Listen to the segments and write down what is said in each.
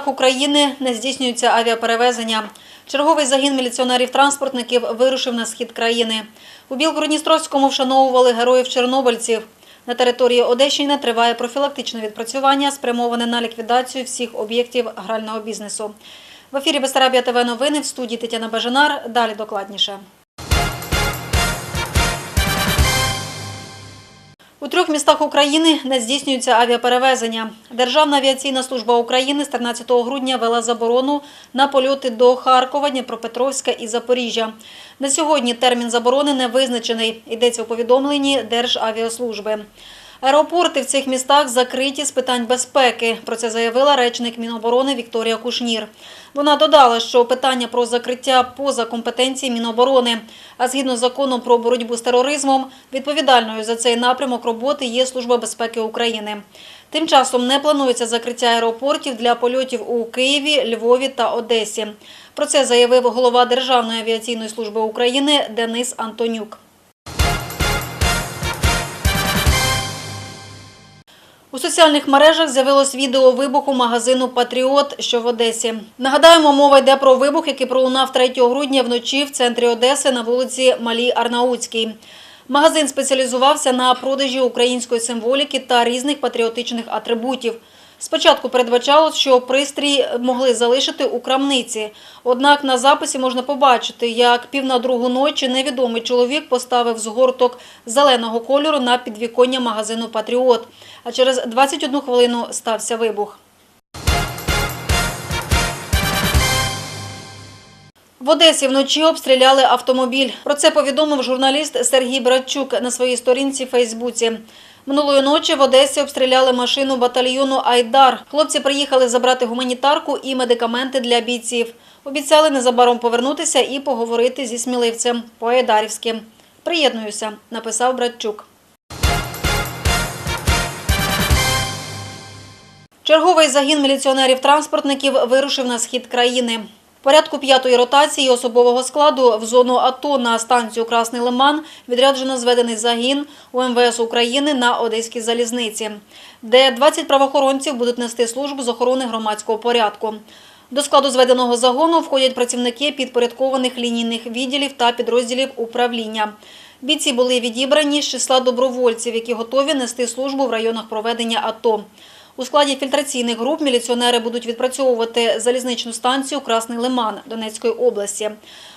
містах України не здійснюються авіаперевезення. Черговий загін міліціонерів-транспортників вирушив на схід країни. У Білгородністровському вшановували героїв-чорнобильців. На території Одещини триває профілактичне відпрацювання, спрямоване на ліквідацію всіх об'єктів грального бізнесу. В ефірі Бесарабія ТВ новини в студії Тетяна Бажанар. Далі докладніше. У трьох містах України не здійснюються авіаперевезення. Державна авіаційна служба України з 13 грудня вела заборону на польоти до Харкова, Дніпропетровська і Запоріжжя. На сьогодні термін заборони не визначений. Йдеться у повідомленні Державіаслужби. Аеропорти в цих містах закриті з питань безпеки. Про це заявила речник Міноборони Вікторія Кушнір. Вона додала, що питання про закриття поза компетенції Міноборони. А згідно з законом про боротьбу з тероризмом, відповідальною за цей напрямок роботи є Служба безпеки України. Тим часом не планується закриття аеропортів для польотів у Києві, Львові та Одесі. Про це заявив голова Державної авіаційної служби України Денис Антонюк. У соціальних мережах з'явилось відео вибуху магазину Патріот, що в Одесі. Нагадаємо, мова йде про вибух, який пролунав 3 грудня вночі в центрі Одеси на вулиці Малій Арнаутській. Магазин спеціалізувався на продажі української символіки та різних патріотичних атрибутів. Спочатку передбачалось, що пристрій могли залишити у крамниці. Однак на записі можна побачити, як пів на другу ночі невідомий чоловік поставив згорток зеленого кольору на підвіконня магазину Патріот. А через 21 хвилину стався вибух. В Одесі вночі обстріляли автомобіль. Про це повідомив журналіст Сергій Братчук на своїй сторінці Фейсбуці. Минулої ночі в Одесі обстріляли машину батальйону Айдар. Хлопці приїхали забрати гуманітарку і медикаменти для бійців. Обіцяли незабаром повернутися і поговорити зі сміливцем по-айдарівськи. Приєднуюся, написав Братчук. Черговий загін міліціонерів-транспортників вирушив на схід країни. Порядку п'ятої ротації особового складу в зону АТО на станцію Красний Лиман відряджено зведений загін у МВС України на Одеській залізниці, де 20 правоохоронців будуть нести службу з охорони громадського порядку. До складу зведеного загону входять працівники підпорядкованих лінійних відділів та підрозділів управління. Бійці були відібрані з числа добровольців, які готові нести службу в районах проведення АТО. У складі фільтраційних груп міліціонери будуть відпрацьовувати залізничну станцію Красний Лиман Донецької області,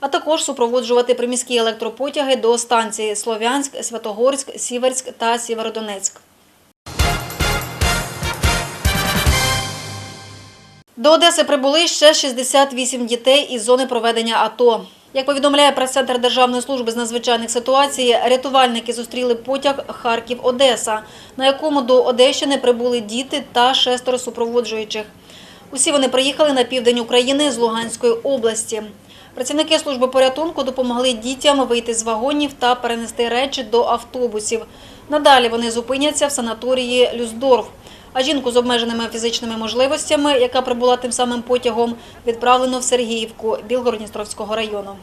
а також супроводжувати приміські електропотяги до станції Слов'янськ, Святогорськ, Сіверськ та Сєвєродонецьк. До Одеси прибули ще 68 дітей із зони проведення АТО. Як повідомляє прес-центр Державної служби з надзвичайних ситуацій, рятувальники зустріли потяг Харків-Одеса, на якому до Одещини прибули діти та шестеро супроводжуючих. Усі вони приїхали на південь України з Луганської області. Працівники служби порятунку допомогли дітям вийти з вагонів та перенести речі до автобусів. Надалі вони зупиняться в санаторії Люсдорф. А жінку з обмеженими фізичними можливостями, яка прибула тим самим потягом, відправлено в Сергіївку Білгородністровського району.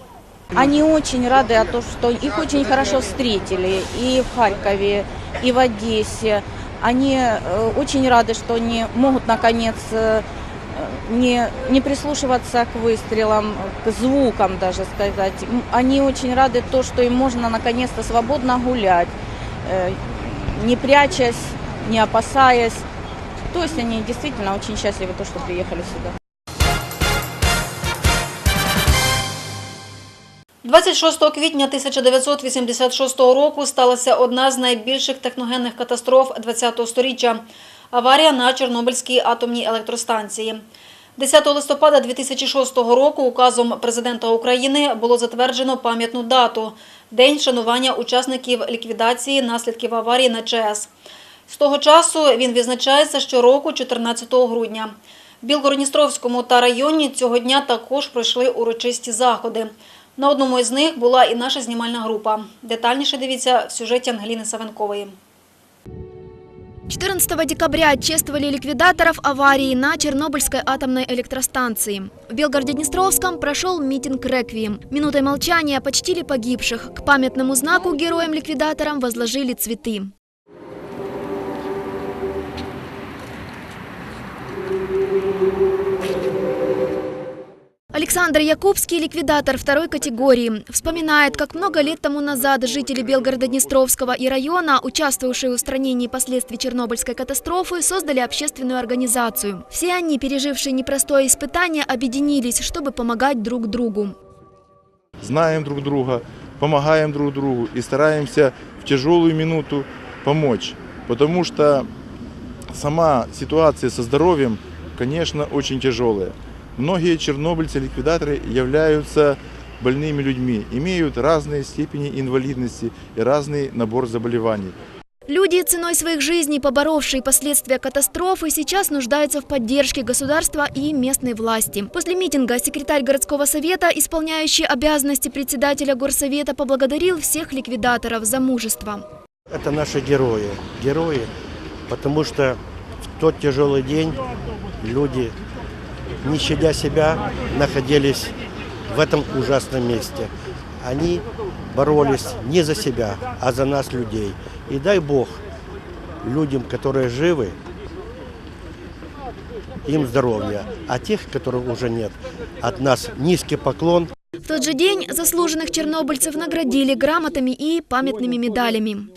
Они очень рады, о том, что их очень хорошо встретили и в Харькове, и в Одессе. Они э, очень рады, что они могут наконец э, не, не прислушиваться к выстрелам, к звукам даже сказать. М, Они очень рады то, что им можно наконец-то свободно гулять, э, не прячась, не опасаясь. То есть они действительно очень счастливы, то, что приехали сюда. 26 квітня 1986 року сталася одна з найбільших техногенних катастроф ХХ століття – аварія на Чорнобильській атомній електростанції. 10 листопада 2006 року указом президента України було затверджено пам'ятну дату – День шанування учасників ліквідації наслідків аварії на ЧАЕС. З того часу він відзначається щороку 14 грудня. В Білгородністровському та районі цього дня також пройшли урочисті заходи. На одному із них була і наша знімальна група. Детальніше дивіться в сюжеті Ангеліни Савенкової. 14 декабря чествовали ликвидаторов аварии на Чернобыльской атомной электростанции. В Белгороде-Днестровском прошел митинг «Реквием». Минутой молчания почтили погибших. К памятному знаку героям-ликвидаторам возложили цветы. Александр Якубский, ликвидатор второй категории, вспоминает, как много лет тому назад жители Белгорода-Днестровского и района, участвовавшие в устранении последствий Чернобыльской катастрофы, создали общественную организацию. Все они, пережившие непростое испытание, объединились, чтобы помогать друг другу. знаем друг друга, помогаем друг другу и стараемся в тяжелую минуту помочь. Потому что сама ситуация со здоровьем, конечно, очень тяжелая. Многие чернобыльцы, ликвидаторы являются больными людьми, имеют разные степени инвалидности и разный набор заболеваний. Люди, ценой своих жизней поборовшие последствия катастрофы, сейчас нуждаются в поддержке государства и местной власти. После митинга секретарь городского совета, исполняющий обязанности председателя горсовета, поблагодарил всех ликвидаторов за мужество. Это наши герои. Герои, потому что в тот тяжелый день люди, не щадя себя, находились в этом ужасном месте. Они боролись не за себя, а за нас, людей. И дай Бог людям, которые живы, им здоровья. А тех, которых уже нет, от нас низкий поклон. В тот же день заслуженных чернобыльцев наградили грамотами и памятными медалями.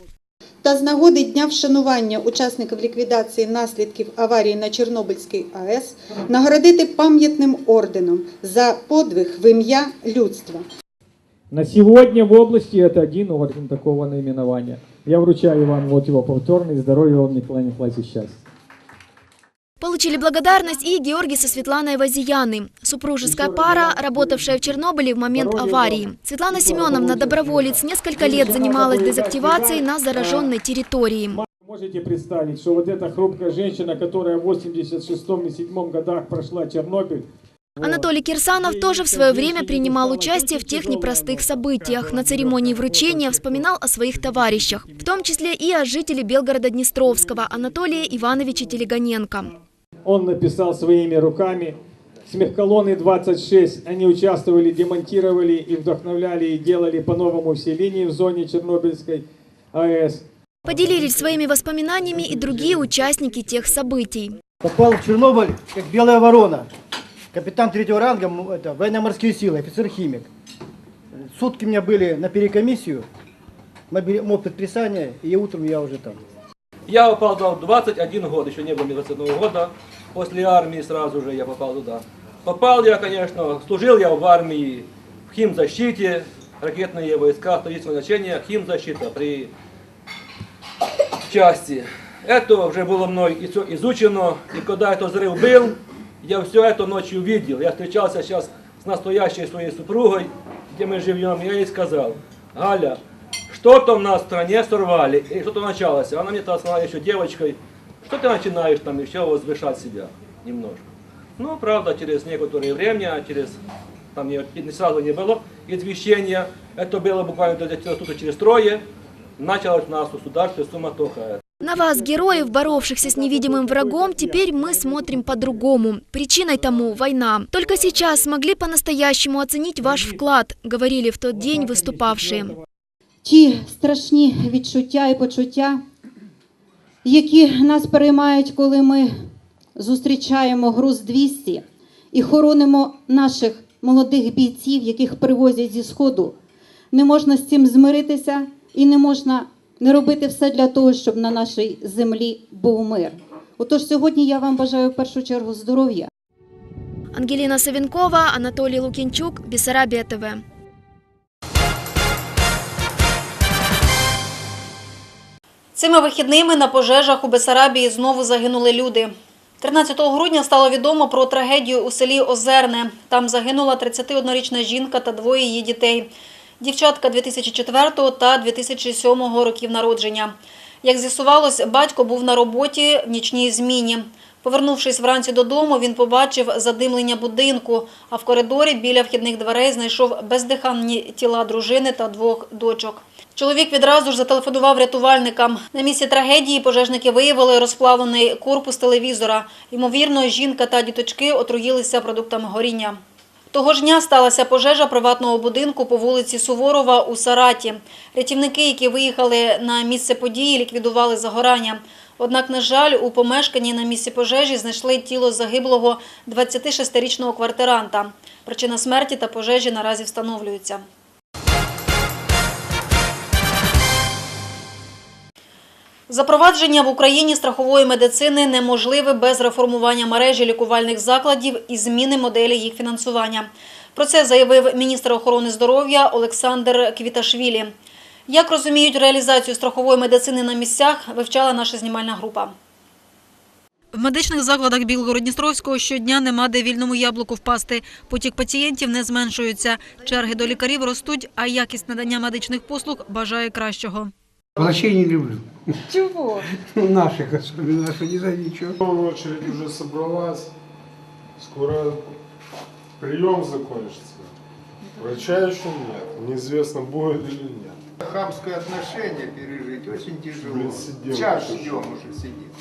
Та з нагоди Дня вшанування учасників ліквідації наслідків аварії на Чорнобильській АЕС нагородити пам'ятним орденом за подвиг в ім'я людства. На сегодня в области это один орден такого наименования. Я вручаю вам вот его повторный. Здоровья вам, Николай Николаевич, счастья. Получили благодарность и Георгий со Светланой Вазияны, супружеская пара, работавшая в Чернобыле в момент аварии. Светлана Семеновна, доброволец, несколько лет занималась дезактивацией на зараженной территории. Можете представить, что вот эта хрупкая женщина, которая в 86-м и 7 годах прошла Чернобыль, Анатолий Кирсанов тоже в свое время принимал участие в тех непростых событиях. На церемонии вручения вспоминал о своих товарищах, в том числе и о жителе Белгорода-Днестровского Анатолия Ивановича Телегоненко. Он написал своими руками. Смехколонны 26, они участвовали, демонтировали и вдохновляли и делали по-новому все линии в зоне Чернобыльской АЭС. Поделились своими воспоминаниями и другие участники тех событий. Попал в Чернобыль, как белая ворона. Капитан третьего ранга, это, военно-морские силы, офицер-химик. Сутки у меня были на перекомиссию, мог предписание, и утром я уже там. Я попал туда в 21 год, еще не было мне 21 года. После армии сразу же я попал туда. Попал я, конечно, служил я в армии в химзащите, ракетные войска, столичного значения, химзащита при части. Это уже было мной и всё изучено, и когда этот взрыв был, я все это ночью видел. Я встречался сейчас с настоящей своей супругой, где мы живем, я ей сказал, Галя, что-то в нас в стране сорвали, и что-то началось. Она мне тогда сказала еще девочкой, что ты начинаешь там еще возвышать себя немножко. Ну, правда, через некоторое время, через там не, сразу не было извещения, это было буквально где-то тут через трое, началась у нас государстве суматоха. На вас, героев, боровшихся с невидимым врагом, теперь мы смотрим по-другому. Причиной тому – война. Только сейчас смогли по-настоящему оценить ваш вклад, говорили в тот день выступавшие. Ті страшні відчуття і почуття, які нас переймають, коли ми зустрічаємо груз 200 і хоронимо наших молодих бійців, яких привозять зі сходу. Не можна з цим змиритися і не можна не робити все для того, щоб на нашій землі був мир. Отож, сьогодні я вам бажаю в першу чергу здоров'я. Ангелина Савенкова, Анатолий Лукинчук, Бессарабия ТВ. Цими вихідними на пожежах у Бесарабії знову загинули люди. 13 грудня стало відомо про трагедію у селі Озерне. Там загинула 31-річна жінка та двоє її дітей. Дівчатка 2004 та 2007 років народження. Як з'ясувалось, батько був на роботі в нічній зміні. Повернувшись вранці додому, він побачив задимлення будинку, а в коридорі біля вхідних дверей знайшов бездиханні тіла дружини та двох дочок. Чоловік відразу ж зателефонував рятувальникам. На місці трагедії пожежники виявили розплавлений корпус телевізора. Ймовірно, жінка та діточки отруїлися продуктами горіння. Того ж дня сталася пожежа приватного будинку по вулиці Суворова у Сараті. Рятівники, які виїхали на місце події, ліквідували загорання. Однак, на жаль, у помешканні на місці пожежі знайшли тіло загиблого 26-річного квартиранта. Причина смерті та пожежі наразі встановлюються. Запровадження в Україні страхової медицини неможливе без реформування мережі лікувальних закладів і зміни моделі їх фінансування. Про це заявив міністр охорони здоров'я Олександр Квіташвілі. Як розуміють реалізацію страхової медицини на місцях, вивчала наша знімальна група. В медичних закладах Білгород-Дністровського щодня нема де вільному яблуку впасти. Потік пацієнтів не зменшується. Черги до лікарів ростуть, а якість надання медичних послуг бажає кращого. Врачей не люблю. Чего? Наших особенно, наши не знаю ничего. Очередь уже собралась. Скоро прием закончится. Врача еще нет. Неизвестно, будет или нет. Хамское отношение пережить очень тяжело. Блин, Час ждем уже сидит.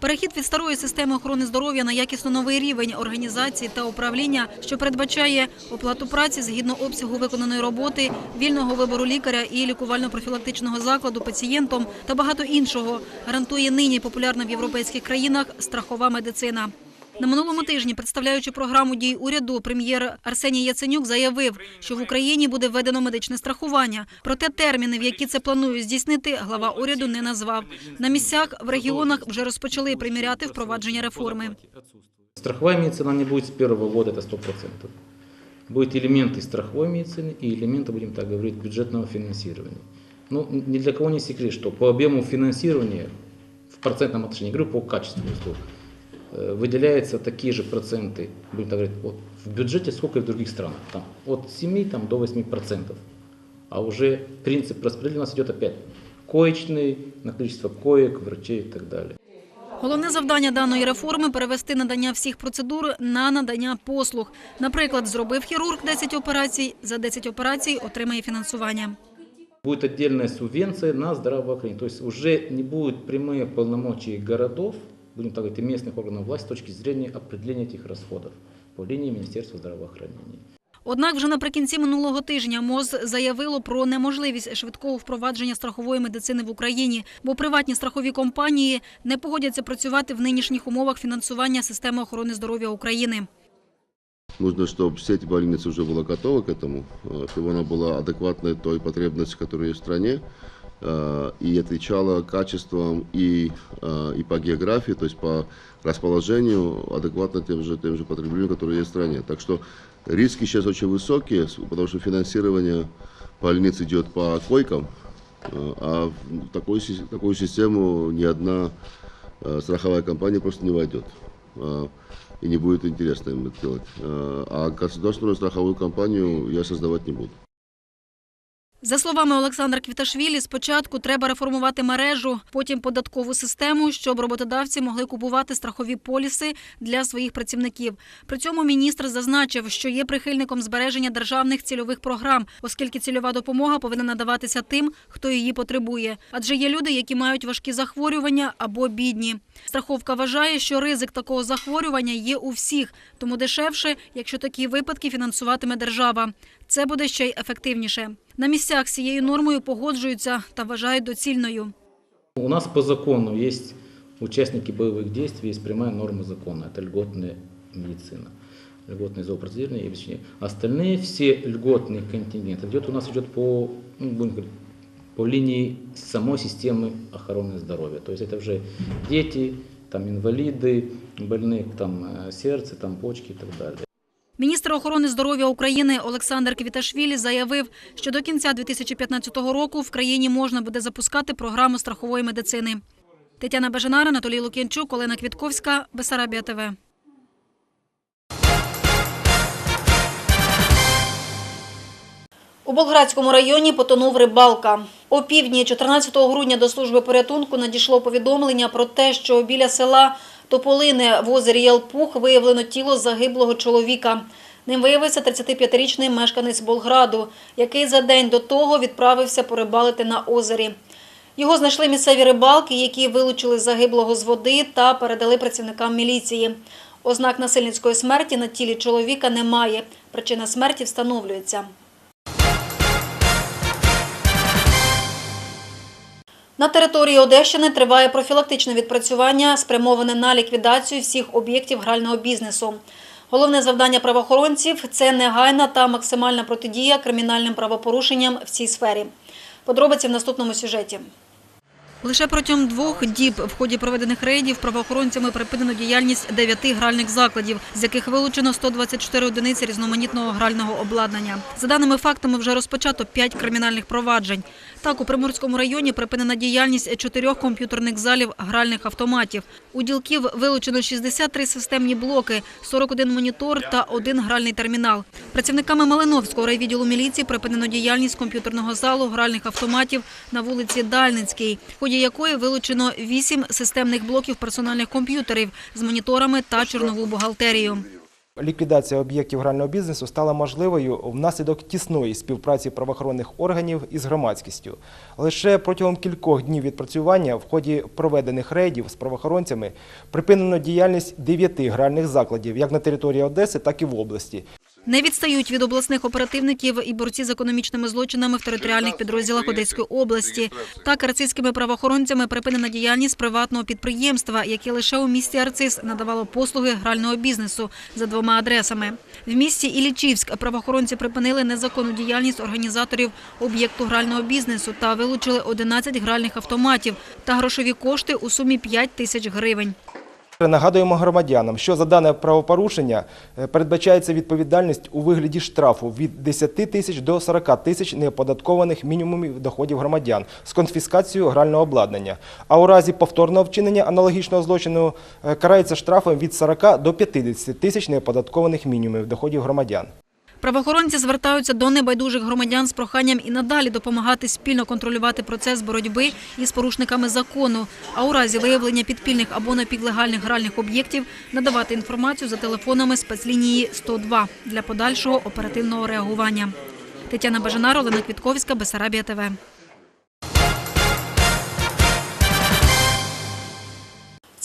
Перехід від старої системи охорони здоров'я на якісно новий рівень організації та управління, що передбачає оплату праці згідно обсягу виконаної роботи, вільного вибору лікаря і лікувально-профілактичного закладу пацієнтом та багато іншого, гарантує нині популярна в європейських країнах страхова медицина. На минулому тижні, представляючи програму дій уряду, прем'єр Арсеній Яценюк заявив, що в Україні буде введено медичне страхування. Проте терміни, в які це планують здійснити, глава уряду не назвав. На місцях в регіонах вже розпочали приміряти впровадження реформи. Страховая медицина не будет с первого года, это 100%. Будут элементы страховой медицины и элементы, будем так говорить, бюджетного финансирования. Ну, ни для кого не секрет, что по объему финансирования в процентном отношении, говорю по качеству услуг, э, выделяются такие же проценты, будем так говорить, вот в бюджете, сколько и в других странах. Там, от 7 там, до 8 процентов. А уже принцип распределения у нас идет опять коечный, на количество коек, врачей и так далее. Головне завдання даної реформи – перевести надання всіх процедур на надання послуг. Наприклад, зробив хірург 10 операцій, за 10 операцій отримає фінансування. Будет отдельная субвенция на здравоохранение. То есть уже не будут прямые полномочия городов, будем так говорить, и местных органов власти с точки зрения определения этих расходов по линии Министерства здравоохранения. Однак вже наприкінці минулого тижня МОЗ заявило про неможливість швидкого впровадження страхової медицини в Україні, бо приватні страхові компанії не погодяться працювати в нинішніх умовах фінансування системи охорони здоров'я України. Нужно, чтобы сеть больниц уже была готова к этому, э, чтобы она была адекватной той потребности, которая есть в стране, э, И отвечала качеством и, э, и по географии, то есть по расположению адекватно тем же, тем же потреблениям, которые есть в стране. Так что риски сейчас очень высокие, потому что финансирование больниц идет по койкам, э, а в такую, такую систему ни одна э, страховая компания просто не войдет. Э, И не будет интересно им это делать. Э, А государственную страховую компанию я создавать не буду. За словами Олександра Квіташвілі, спочатку треба реформувати мережу, потім податкову систему, щоб роботодавці могли купувати страхові поліси для своїх працівників. При цьому міністр зазначив, що є прихильником збереження державних цільових програм, оскільки цільова допомога повинна надаватися тим, хто її потребує. Адже є люди, які мають важкі захворювання або бідні. Страховка вважає, що ризик такого захворювання є у всіх, тому дешевше, якщо такі випадки фінансуватиме держава. Це буде ще й ефективніше. На місцях з цією нормою погоджуються та вважають доцільною. У нас по закону есть участники боевых действий, есть прямая норма закона. Это льготная медицина, льготное зоопротезирование и обеспечение. Остальные все льготный контингент идет у нас идет по, ну, будем говорить, по линии самой системы охраны здоровья. То есть это уже дети, там инвалиды, больные там э, сердце, там почки и так далее. Міністр охорони здоров'я України Олександр Квіташвілі заявив, що до кінця 2015 року в країні можна буде запускати програму страхової медицини. Тетяна Бежанар, Анатолій Лук'янчук, Олена Квітковська, Бесарабія ТВ. У Болградському районі потонув рибалка. О півдні 14 грудня до служби порятунку надійшло повідомлення про те, що біля села Тополине в озері Ялпух виявлено тіло загиблого чоловіка. Ним виявився 35-річний мешканець Болграду, який за день до того відправився порибалити на озері. Його знайшли місцеві рибалки, які вилучили загиблого з води та передали працівникам міліції. Ознак насильницької смерті на тілі чоловіка немає. Причина смерті встановлюється. На території Одещини триває профілактичне відпрацювання, спрямоване на ліквідацію всіх об'єктів грального бізнесу. Головне завдання правоохоронців це негайна та максимальна протидія кримінальним правопорушенням в цій сфері. Подробиці в наступному сюжеті. Лише протягом двох діб в ході проведених рейдів правоохоронцями припинено діяльність дев'яти гральних закладів, з яких вилучено 124 одиниці різноманітного грального обладнання. За даними фактами, вже розпочато п'ять кримінальних проваджень. Так, у Приморському районі припинена діяльність чотирьох комп'ютерних залів гральних автоматів. У ділків вилучено 63 системні блоки, 41 монітор та один гральний термінал. Працівниками Малиновського райвідділу міліції припинено діяльність комп'ютерного залу гральних автоматів на вулиці Дальницькій, в ході якої вилучено 8 системних блоків персональних комп'ютерів з моніторами та чорнову бухгалтерію. Ліквідація об'єктів грального бізнесу стала можливою внаслідок тісної співпраці правоохоронних органів із громадськістю. Лише протягом кількох днів відпрацювання в ході проведених рейдів з правоохоронцями припинено діяльність дев'яти гральних закладів як на території Одеси, так і в області. Не відстають від обласних оперативників і борці з економічними злочинами в територіальних підрозділах Одеської області. Так, арцизькими правоохоронцями припинена діяльність приватного підприємства, яке лише у місті Арциз надавало послуги грального бізнесу за двома адресами. В місті Ілічівськ правоохоронці припинили незаконну діяльність організаторів об'єкту грального бізнесу та вилучили 11 гральних автоматів та грошові кошти у сумі 5 тисяч гривень. Нагадуємо громадянам, що за дане правопорушення е, передбачається відповідальність у вигляді штрафу від 10 тисяч до 40 тисяч неоподаткованих мінімумів доходів громадян з конфіскацією грального обладнання. А у разі повторного вчинення аналогічного злочину е, карається штрафом від 40 до 50 тисяч неоподаткованих мінімумів доходів громадян. Правоохоронці звертаються до небайдужих громадян з проханням і надалі допомагати спільно контролювати процес боротьби із порушниками закону, а у разі виявлення підпільних або напівлегальних гральних об'єктів надавати інформацію за телефонами спецлінії 102 для подальшого оперативного реагування. Тетяна Бажанар, Олена Квітковська, Бесарабія ТВ.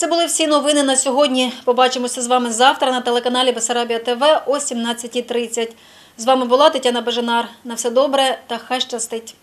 Це були всі новини на сьогодні. Побачимося з вами завтра на телеканалі Бесарабія ТВ о 17.30. З вами була Тетяна Бажанар. На все добре та хай щастить.